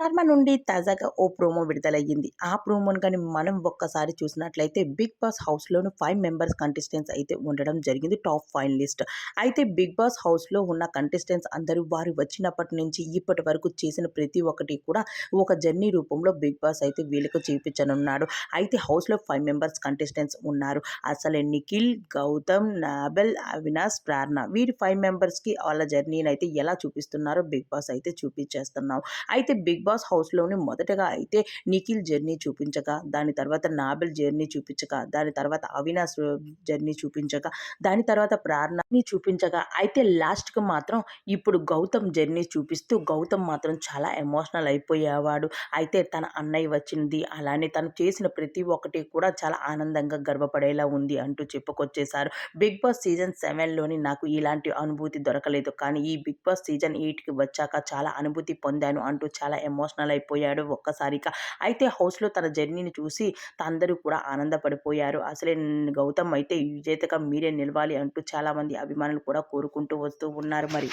కర్మ నుండి తాజాగా ఓ ప్రోమో విడుదలయ్యింది. ఆ ప్రోమోను కానీ మనం ఒక్కసారి చూసినట్లయితే బిగ్ బాస్ హౌస్లోని ఫైవ్ మెంబర్స్ కంటెస్టెంట్స్ అయితే ఉండడం జరిగింది టాప్ ఫైవ్ లిస్ట్ అయితే బిగ్ బాస్ హౌస్లో ఉన్న కంటెస్టెంట్స్ అందరూ వారు వచ్చినప్పటి నుంచి ఇప్పటి వరకు చేసిన ప్రతి ఒక్కటి కూడా ఒక జర్నీ రూపంలో బిగ్ బాస్ అయితే వీళ్ళకు చూపించనున్నాడు. అయితే హౌస్లో ఫైవ్ మెంబర్స్ కంటెస్టెంట్స్ ఉన్నారు. అసలు నిఖిల్ గౌతమ్ నాబెల్ అవినాష్ ప్రేరణ వీరి ఫైవ్ మెంబర్స్కి వాళ్ళ జర్నీని అయితే ఎలా చూపిస్తున్నారో బిగ్ బాస్ అయితే చూపించేస్తున్నాం. అయితే బిగ్ బాస్ హౌస్లోని మొదటగా అయితే నిఖిల్ జర్నీ చూపించగా దాని తర్వాత నాబెల్ జర్నీ చూపించగా దాని తర్వాత అవినాష్ జర్నీ చూపించగా దాని తర్వాత ప్రార్థనని చూపించగా అయితే లాస్ట్కి మాత్రం ఇప్పుడు గౌతమ్ జర్నీ చూపిస్తూ గౌతమ్ మాత్రం చాలా ఎమోషనల్ అయిపోయేవాడు. అయితే తన అన్నయ్య వచ్చింది అలానే తను చేసిన ప్రతి ఒక్కటి కూడా చాలా ఆనందంగా గర్వపడేలా ఉంది అంటూ చెప్పుకొచ్చేశారు. బిగ్ బాస్ సీజన్ సెవెన్లోని నాకు ఇలాంటి అనుభూతి దొరకలేదు కానీ ఈ బిగ్ బాస్ సీజన్ ఎయిట్కి వచ్చాక చాలా అనుభూతి పొందాను అంటూ చాలా ఎమోషనల్ అయిపోయాడు ఒక్కసారిగా. అయితే హౌస్లో తన జర్నీని చూసి అందరూ కూడా ఆనందపడిపోయారు. అసలే గౌతమ్ అయితే విజేతగా మీరే నిలవాలి అంటూ చాలామంది అభిమానులు కూడా కోరుకుంటూ వస్తూ ఉన్నారు మరి.